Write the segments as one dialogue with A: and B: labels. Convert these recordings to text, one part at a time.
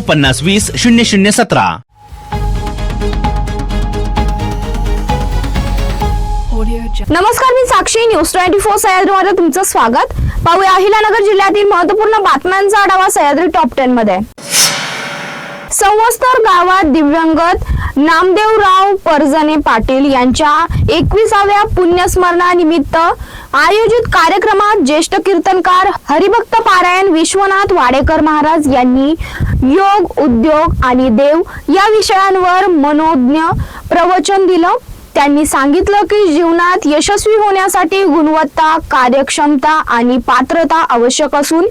A: पन्नास वीस शून्य शून्य सतरा.
B: नमस्कार मी Sakshi news twenty four Sahyadri मध्ये तुमचं स्वागत. पाहूया अहिलानगर जिल्ह्यातील महत्त्वपूर्ण बातम्यांचा आढावा सह्याद्री टॉप टेन मध्ये. संवस्तर गावात दिव्यांगत नामदेवराव परजने पाटील यांच्या एकविसाव्या पुण्यस्मरणानिमित्त आयोजित कार्यक्रमात ज्येष्ठ कीर्तनकार हरिभक्त पारायण विश्वनाथ वाडेकर महाराज यांनी योग उद्योग आणि देव या विषयांवर मनोज्ञ प्रवचन दिलं. त्यांनी सांगितलं की जीवनात यशस्वी होण्यासाठी गुणवत्ता कार्यक्षमता आणि पात्रता आवश्यक असून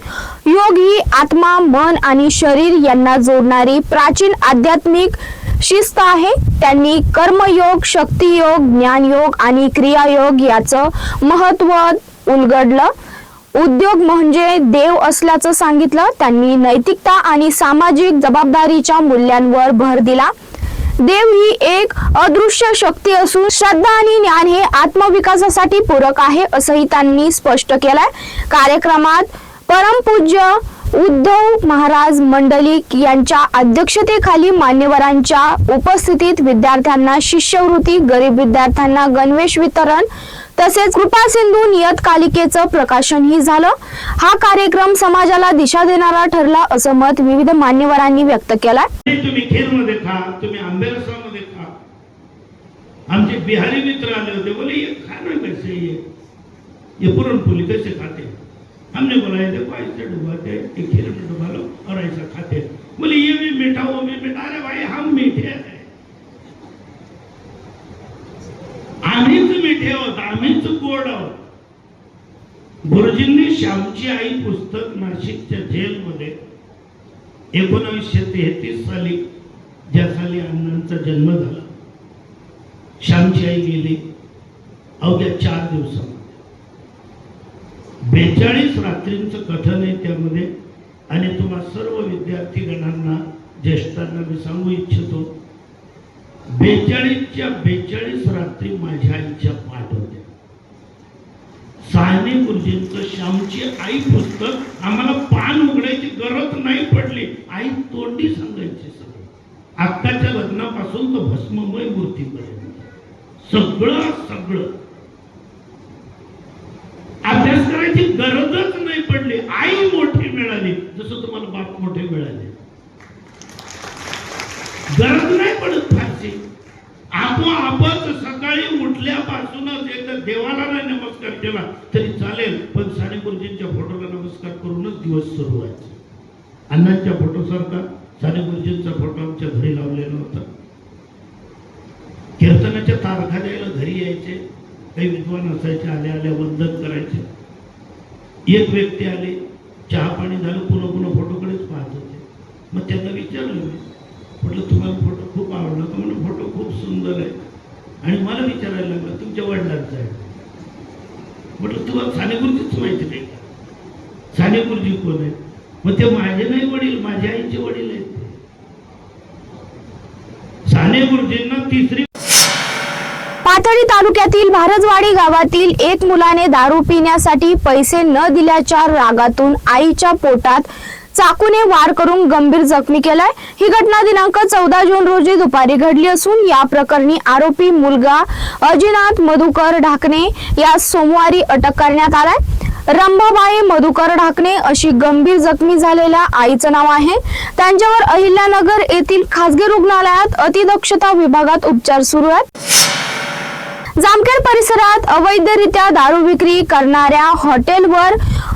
B: योग ही आत्मा मन आणि शरीर यांना जोडणारी प्राचीन आध्यात्मिक शिस्त आहे. त्यांनी कर्मयोग शक्तियोग ज्ञानयोग आणि क्रियायोग याचं महत्त्व उलगडलं. उद्योग म्हणजे देव असल्याचं सांगितलं. त्यांनी नैतिकता आणि सामाजिक जबाबदारीच्या मूल्यांवर भर दिला. देव ही एक अदृश्य शक्ती असून श्रद्धा आणि ज्ञान हे आत्मविकासासाठी पूरक आहे असंही त्यांनी स्पष्ट केलंय. कार्यक्रमात परमपूज्य उद्धव महाराज मंडलिक यांच्या अध्यक्षतेखाली मान्यवरांच्या उपस्थितीत विद्यार्थ्यांना शिष्यवृत्ती गरीब विद्यार्थ्यांना गणवेश वितरण तसेच कृपा सिंधू नियतकालिकेचं प्रकाशनही झालं. हा कार्यक्रम समाजाला दिशा देणारा ठरला असं मत विविध मान्यवरांनी व्यक्त केलाय.
C: तुम्ही खीरमध्ये खा तुम्ही आंबेरसामध्ये खा. आमचे बिहारी मित्र आले होते बोले ये खाना कैसे ये ये पुरणपोली कैसे खाते? हमने बोला ये देखो ऐसे डुबाते हैं, ये खीर में डुबा लो और ऐसा खाते बोले ये भी मीठा वो भी मीठा अरे भाई हम मीठे हैं। आम्हीच मिठे आहोत आम्हीच गोड आहोत गुरुजींनी श्यामची आई पुस्तक नाशिकच्या जेलमध्ये एकोणावीसशे तेहतीस साली ज्या साली अण्णांचा जन्म झाला श्यामची आई गेली अवघ्या चार दिवसामध्ये. बेचाळीस रात्रींचं कथन आहे त्यामध्ये. आणि तुम्हा सर्व विद्यार्थी गणांना ज्येष्ठांना मी सांगू इच्छितो बेचाळीसच्या बेचाळीस रात्री माझ्या आईच्या पाठ होत्या साने गुरुजींचं श्यामची आई पुस्तक आम्हाला पान उघडायची गरज नाही पडली. आई तोंडी सांगायची सगळं. आत्ताच्या लग्नापासून तर भस्ममय मूर्तीपर्यंत सगळं सगळं अभ्यास करायची गरजच नाही पडली आई मोठी मिळाली जसं तुम्हाला बाप मोठे मिळाले गरज नाही पडत फारशी आपोआपच सकाळी उठल्यापासूनच एकदा देवाला नाही नमस्कार केला तरी चालेल पण साने गुरुजींच्या फोटोला नमस्कार करूनच दिवस सुरू व्हायचे अण्णांच्या फोटोसारखा साने गुरुजींचा फोटो आमच्या घरी लावलेला होता. कीर्तनाच्या तारखा द्यायला घरी यायचे. काही विद्वान असायचे आल्या आल्या वंदन करायचे. एक व्यक्ती आले चहा पाणी झालं पुन्हा पुन्हा फोटोकडेच पाहत होते. मग त्यांना विचारलं मी. म्हटलं तुम्हाला फोटो खूप आवडला तर म्हणून फोटो खूप सुंदर आहे. आणि मला विचारायला लागलं तुमच्या वडिलांचा आहे. म्हटलं तुम्हाला साने गुरुजीच माहिती नाही का? साने गुरुजी कोण आहे मग ते माझे नाही वडील माझ्या आईचे वडील आहेत. साने गुरुजींना तिसरी
B: पाथर्डी तालुक्यातील भारजवाडी गावातील एक मुलाने दारू पिण्यासाठी पैसे न दिल्याच्या रागातून आईच्या पोटात चाकूने वार करून गंभीर जखमी केलाय. ही घटना दिनांक चौदा जून रोजी दुपारी घडली असून या प्रकरणी आरोपी मुलगा अजिनाथ मधुकर ढाकणे या सोमवारी अटक करण्यात आलाय. रंभाबाई मधुकर ढाकणे अशी गंभीर जखमी झालेल्या आईचं नाव आहे. त्यांच्यावर अहिल्यानगर येथील खासगी रुग्णालयात अतिदक्षता विभागात उपचार सुरू आहेत. जामखेड परिसरात अवैधरित्या दारू विक्री करणाऱ्या हॉटेलवर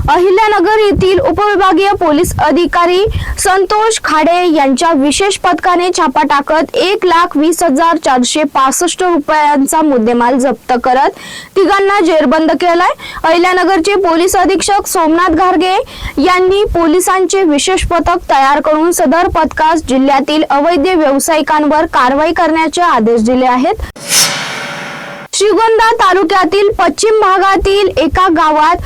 B: अहिल्यानगर येथील उपविभागीय पोलीस अधिकारी संतोष खाडे यांच्या विशेष पथकाने छापा टाकत एक लाख वीस हजार चारशे पासष्ट रुपयांचा मुद्देमाल जप्त करत तिघांना जेरबंद केलाय. अहिल्यानगरचे पोलीस अधीक्षक सोमनाथ घारगे यांनी पोलिसांचे विशेष पथक तयार करून सदर पथकास जिल्ह्यातील अवैध व्यावसायिकांवर कारवाई करण्याचे आदेश दिले आहेत. श्रीगोंदा तालुक्यातील पश्चिम भागातील एका गावात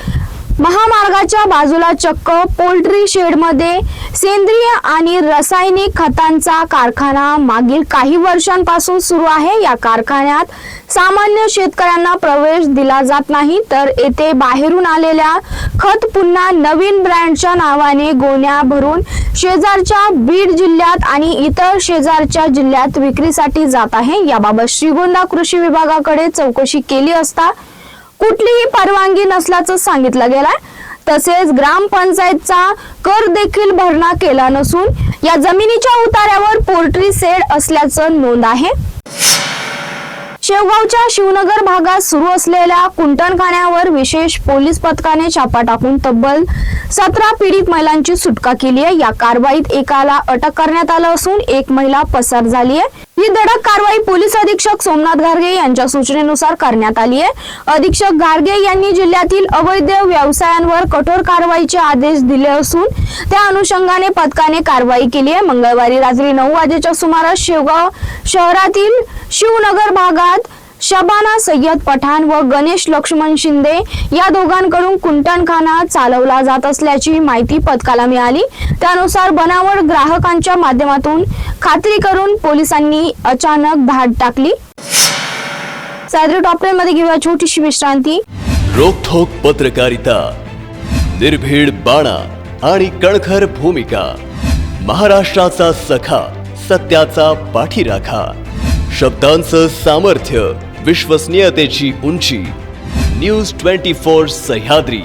B: महामार्गाच्या बाजूला चक्क पोल्ट्री शेडमध्ये सेंद्रिय आणि रासायनिक खतांचा कारखाना मागील काही वर्षांपासून सुरू आहे. या कारखान्यात सामान्य शेतकऱ्यांना प्रवेश दिला जात नाही तर येथे बाहेरून आलेल्या खत पुन्हा नवीन ब्रँडच्या नावाने गोण्या भरून शेजारच्या बीड जिल्ह्यात आणि इतर शेजारच्या जिल्ह्यात विक्रीसाठी जात आहे. याबाबत श्रीगोंदा कृषी विभागाकडे चौकशी केली असता कुठलीही परवानगी नसल्याचं सांगितलं गेलंय. तसेच ग्रामपंचायतचा कर देखील भरणा केला नसून या जमिनीच्या उतार्यावर पोल्ट्री सेड असल्याचं नोंद आहे. शेवगावच्या शिवनगर भागात सुरू असलेल्या कुंटणखान्यावर विशेष पोलीस पथकाने छापा टाकून तब्बल सतरा पीडित महिलांची सुटका केली आहे. या कारवाईत एकाला अटक करण्यात आलं असून एक महिला पसार झाली आहे. ही धडक कारवाई पोलीस अधीक्षक सोमनाथ घारगे यांच्या सूचनेनुसार करण्यात आली आहे. अधीक्षक घारगे यांनी जिल्ह्यातील अवैध व्यवसायांवर कठोर कारवाईचे आदेश दिले असून त्या अनुषंगाने पथकाने कारवाई केली आहे. मंगळवारी रात्री नऊ वाजेच्या सुमारास शेवगाव शहरातील शिवनगर भागात शबाना सय्यद पठाण व गणेश लक्ष्मण शिंदे या दोघांकडून कुंटणखाना चालवला जात असल्याची माहिती पथकाला मिळाली. त्यानुसार बनावट ग्राहकांच्या माध्यमातून खात्री करून पोलिसांनी अचानक धाड टाकली. सादरी टॉपमध्ये घेऊया छोटीशी विश्रांती.
D: रोखोक पत्रकारिता निर्भीड बाणा आणि कणखर भूमिका महाराष्ट्राचा सखा सत्याचा पाठीराखा शब्दांचं सामर्थ्य विश्वसनीयतेची उंची. News twenty four Sahyadri.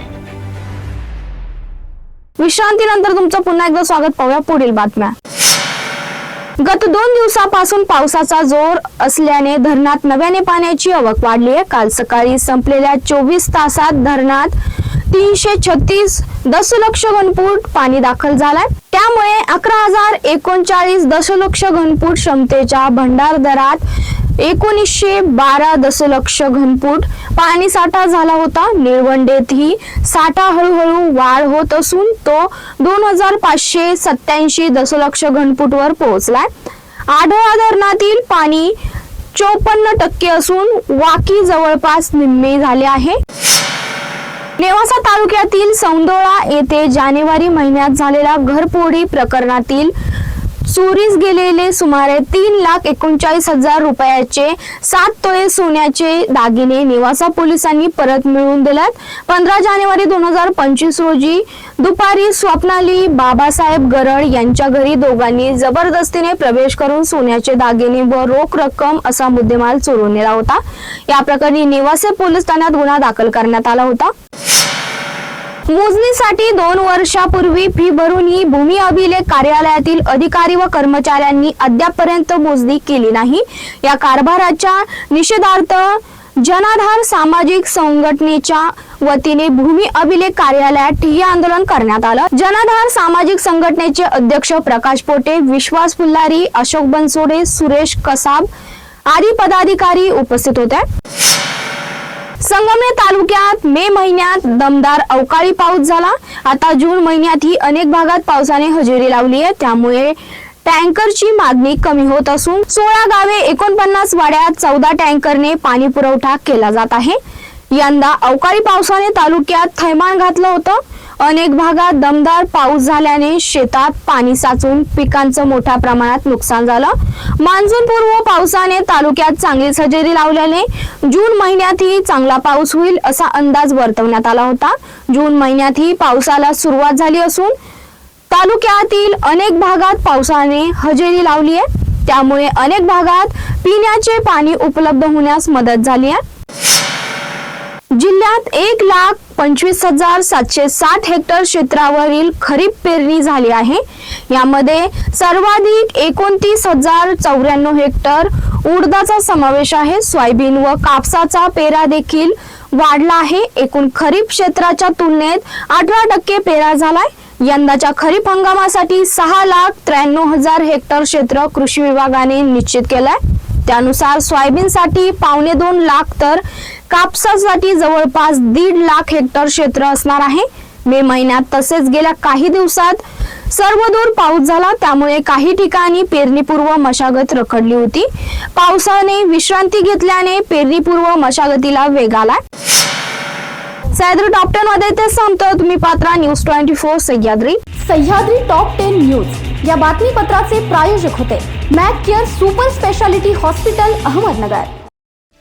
B: विश्रांतीनंतर तुमचं पुन्हा एकदा स्वागत. पाहूया पुढील बातम्या. गत दोन दिवसापासून पावसाचा जोर असल्याने धरणात नव्याने पाण्याची आवक वाढली आहे. काल सकाळी संपलेल्या चोवीस तासात धरणात तीनशे छत्तीस दशलक्ष घनफूट पाणी दाखल झालाय. त्यामुळे अकरा हजार एकोणचाळीस दशलक्ष घनफूट क्षमतेच्या भंडारदरात एकोणीसशे बारा दशलक्ष घनफूट पाणी साठा झाला होता. निळवंडेतही साठा हळूहळू वाढ होत असून तो दोन हजार पाचशे सत्याऐंशी दशलक्ष घनफूटवर पोहोचलाय. आढळा धरणातील पाणी चोपन्न टक्के असून वाकी जवळपास निम्मे झाले आहे. नेवासा तालुक्यातील सौंदोळा येथे जानेवारी महिन्यात झालेल्या घरपोडी प्रकरणातील चोरीस गेलेले सुमारे तीन लाख एकोणचाळीस हजार रुपयाचे सात तोळे सोन्याचे दागिने निवासा पोलिसांनी परत मिळवून दिल्यात पंधरा जानेवारी दोन हजार पंचवीस रोजी दुपारी स्वप्नाली बाबासाहेब गरड यांच्या घरी दोघांनी जबरदस्तीने प्रवेश करून सोन्याचे दागिने व रोख रक्कम असा मुद्देमाल चोरून नेला होता. या प्रकरणी नेवासे पोलीस ठाण्यात गुन्हा दाखल करण्यात आला होता. मोजणीसाठी दोन वर्षापूर्वी फी भरून ही भूमी अभिलेख कार्यालयातील अधिकारी व कर्मचाऱ्यांनी अद्यापपर्यंत मोजणी केली नाही. या कारभाराच्या निषेधार्थ जनाधार सामाजिक संघटनेच्या वतीने भूमी अभिलेख कार्यालयात ठिय्या आंदोलन करण्यात आलं. जनाधार सामाजिक संघटनेचे अध्यक्ष प्रकाश पोटे विश्वास फुल्लारी अशोक बनसोडे सुरेश कसाब आदी पदाधिकारी उपस्थित होते संगमनेर तालुक्यात मे महिन्यात दमदार अवकाळी पाऊस झाला. आता जून महिन्यातही अनेक भागात पावसाने हजेरी लावली आहे. त्यामुळे टँकरची मागणी कमी होत असून सोळा गावे एकोणपन्नास वाड्यात चौदा टँकरने पाणी पुरवठा केला जात आहे. यंदा अवकाळी पावसाने तालुक्यात थैमान घातलं होतं. अनेक भागात दमदार पाऊस झाल्याने शेतात पाणी साचून पिकांचं मोठ्या प्रमाणात नुकसान झालं. मान्सून पूर्व पावसाने तालुक्यात चांगलीच हजेरी लावल्याने जून महिन्यातही चांगला पाऊस होईल असा अंदाज वर्तवण्यात आला होता. जून महिन्यातही पावसाला सुरुवात झाली असून तालुक्यातील अनेक भागात पावसाने हजेरी लावली आहे. त्यामुळे अनेक भागात पिण्याचे पाणी उपलब्ध होण्यास मदत झाली आहे. जिल्ह्यात एक लाख पंचवीस हजार सातशे साठ हेक्टर क्षेत्रावरील खरीप पेरणी झाली आहे. यामध्ये सर्वाधिक एकोणतीस हजार चौऱ्याण्णव हेक्टर उडदाचा समावेश आहे. सोयाबीन व कापसाचा पेरा देखील वाढला आहे. एकूण खरीप क्षेत्राच्या तुलनेत अठरा टक्के पेरा झालाय. यंदाच्या खरीप हंगामासाठी सहा लाख त्र्याण्णव हजार हेक्टर क्षेत्र कृषी विभागाने निश्चित केलंय. त्यानुसार सोयाबीनसाठी पावणे दोन लाख तर कापसासाठी जवळपास दीड लाख हेक्टर क्षेत्र असणार आहे. मे महिन्यात तसेच गेल्या काही दिवसात सर्वदूर पाऊस झाला त्यामुळे काही ठिकाणी पेरणीपूर्व मशागत रखडली होती. पावसाने विश्रांती घेतल्याने पेरणीपूर्व मशागतीला वेग आलाय. सह्याद्री टॉप टेन मध्ये ते संपतो. तुम्ही Patra news twenty four Sahyadri.
E: Sahyadri top ten news. या बातमीपत्राचे प्रायोजक होते Mac care super speciality hospital Ahmednagar.